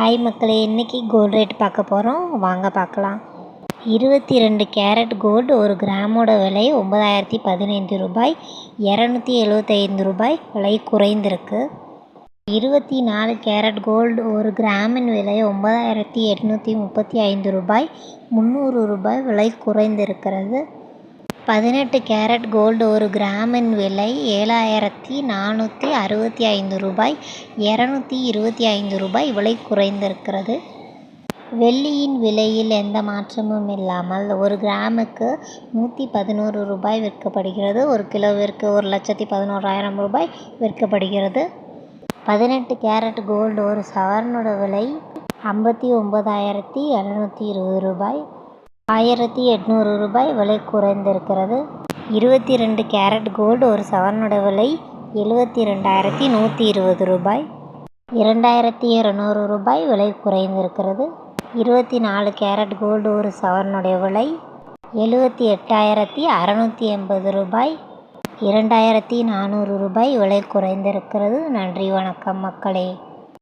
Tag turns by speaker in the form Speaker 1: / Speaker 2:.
Speaker 1: Hi மக்களே இன்றைக்கி gold rate பார்க்க போகிறோம் வாங்க பார்க்கலாம். இருபத்தி ரெண்டு கேரட் கோல்டு ஒரு கிராமோட விலை ஒன்பதாயிரத்தி பதினைந்து ரூபாய். இரநூத்தி எழுபத்தைந்து ரூபாய். விலை குறைந்திருக்கு. இருபத்தி நாலு கேரட் கோல்டு ஒரு கிராமின் விலை ஒம்பதாயிரத்தி எட்நூற்றி முப்பத்தி ஐந்து ரூபாய். முந்நூறு ரூபாய். விலை குறைந்திருக்கிறது. பதினெட்டு கேரட் கோல்டு ஒரு கிராமின் விலை ஏழாயிரத்தி நானூற்றி அறுபத்தி ஐந்து ரூபாய் இரநூத்தி இருபத்தி ஐந்து ரூபாய் விலை குறைந்திருக்கிறது. வெள்ளியின் விலையில் எந்த மாற்றமும் இல்லாமல் ஒரு கிராமுக்கு நூற்றி பதினோரு ரூபாய் விற்கப்படுகிறது. ஒரு கிலோவிற்கு ஒரு லட்சத்தி பதினோராயிரம் ரூபாய் விற்கப்படுகிறது. பதினெட்டு கேரட் கோல்டு ஒரு சவரனோட விலை ஐம்பத்தி ஒம்பதாயிரத்தி இரநூத்தி இருபது ரூபாய். ஆயிரத்தி எட்நூறு ரூபாய் விலை குறைந்திருக்கிறது. இருபத்தி ரெண்டு கேரட் கோல்டு ஒரு சவரனோட விலை எழுபத்தி ரெண்டாயிரத்தி நூற்றி இருபது ரூபாய். இரண்டாயிரத்தி இரநூறு ரூபாய் விலை குறைந்திருக்கிறது. இருபத்தி நாலு கேரட் கோல்டு ஒரு சவரனுடைய விலை எழுபத்தி எட்டாயிரத்தி அறநூற்றி எண்பது ரூபாய். இரண்டாயிரத்தி நானூறு ரூபாய் விலை குறைந்திருக்கிறது. நன்றி வணக்கம் மக்களே.